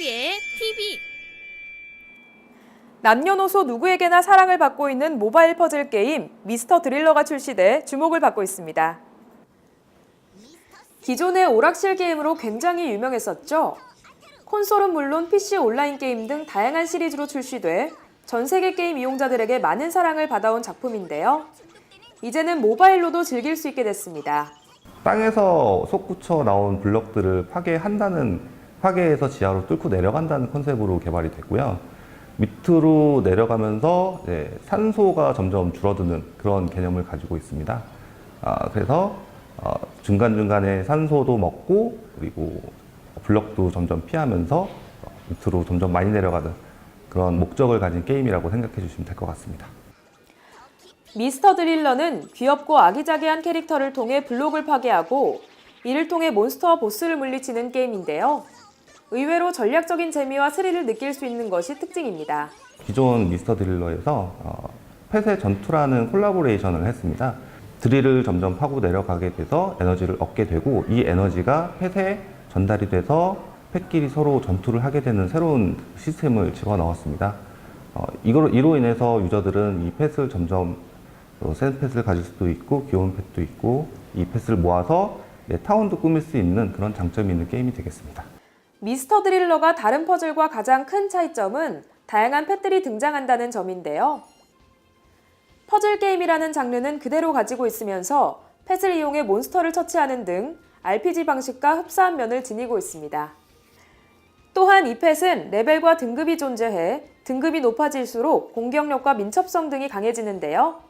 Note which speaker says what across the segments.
Speaker 1: 헝그리의 TV
Speaker 2: 남녀노소 누구에게나 사랑을 받고 있는 모바일 퍼즐 게임 미스터 드릴러가 출시돼 주목을 받고 있습니다. 기존의 오락실 게임으로 굉장히 유명했었죠. 콘솔은 물론 PC 온라인 게임 등 다양한 시리즈로 출시돼 전 세계 게임 이용자들에게 많은 사랑을 받아온 작품인데요. 이제는 모바일로도 즐길 수 있게 됐습니다.
Speaker 3: 땅에서 솟구쳐 나온 블럭들을 파괴한다는 파괴해서 지하로 뚫고 내려간다는 컨셉으로 개발이 됐고요. 밑으로 내려가면서 산소가 점점 줄어드는 그런 개념을 가지고 있습니다. 아, 그래서 어, 중간중간에 산소도 먹고 그리고 블럭도 점점 피하면서 어, 밑으로 점점 많이 내려가는 그런 목적을 가진 게임이라고 생각해 주시면 될 것 같습니다.
Speaker 2: 미스터 드릴러는 귀엽고 아기자기한 캐릭터를 통해 블록을 파괴하고 이를 통해 몬스터와 보스를 물리치는 게임인데요. 의외로 전략적인 재미와 스릴을 느낄 수 있는 것이 특징입니다.
Speaker 3: 기존 미스터 드릴러에서 어, 펫의 전투라는 콜라보레이션을 했습니다. 드릴을 점점 파고 내려가게 돼서 에너지를 얻게 되고 이 에너지가 펫에 전달이 돼서 펫끼리 서로 전투를 하게 되는 새로운 시스템을 집어넣었습니다. 어, 이로, 이로 인해서 유저들은 이 펫을 점점 어, 센 펫을 가질 수도 있고 귀여운 펫도 있고 이 펫을 모아서 내 타운도 꾸밀 수 있는 그런 장점이 있는 게임이 되겠습니다.
Speaker 2: 미스터 드릴러가 다른 퍼즐과 가장 큰 차이점은 다양한 펫들이 등장한다는 점인데요. 퍼즐 게임이라는 장르는 그대로 가지고 있으면서 펫을 이용해 몬스터를 처치하는 등 RPG 방식과 흡사한 면을 지니고 있습니다. 또한 이 펫은 레벨과 등급이 존재해 등급이 높아질수록 공격력과 민첩성 등이 강해지는데요.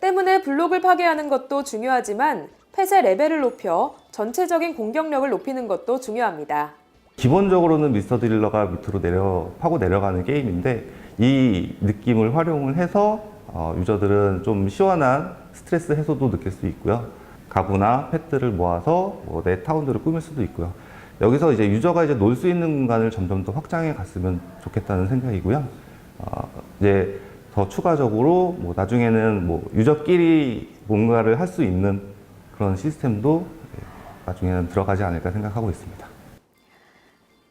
Speaker 2: 때문에 블록을 파괴하는 것도 중요하지만 펫의 레벨을 높여 전체적인 공격력을 높이는 것도 중요합니다.
Speaker 3: 기본적으로는 미스터 드릴러가 밑으로 내려 파고 내려가는 게임인데 이 느낌을 활용을 해서 어, 유저들은 좀 시원한 스트레스 해소도 느낄 수 있고요. 가구나 펫들을 모아서 뭐 내 타운들을 꾸밀 수도 있고요. 여기서 이제 유저가 이제 놀 수 있는 공간을 점점 더 확장해 갔으면 좋겠다는 생각이고요. 어, 이제 더 추가적으로 뭐 나중에는 뭐 유저끼리 뭔가를 할 수 있는 그런 시스템도 나중에는 들어가지 않을까 생각하고 있습니다.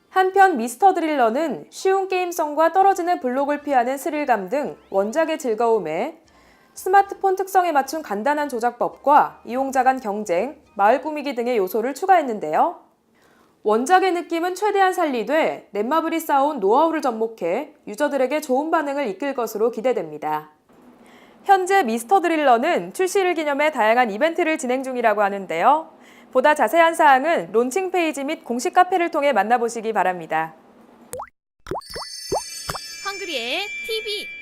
Speaker 2: 한편 미스터 드릴러는 쉬운 게임성과 떨어지는 블록을 피하는 스릴감 등 원작의 즐거움에 스마트폰 특성에 맞춘 간단한 조작법과 이용자 간 경쟁, 마을 꾸미기 등의 요소를 추가했는데요. 원작의 느낌은 최대한 살리되 넷마블이 쌓아온 노하우를 접목해 유저들에게 좋은 반응을 이끌 것으로 기대됩니다. 현재 미스터 드릴러는 출시를 기념해 다양한 이벤트를 진행 중이라고 하는데요. 보다 자세한 사항은 론칭 페이지 및 공식 카페를 통해 만나보시기 바랍니다.
Speaker 1: 헝그리의 TV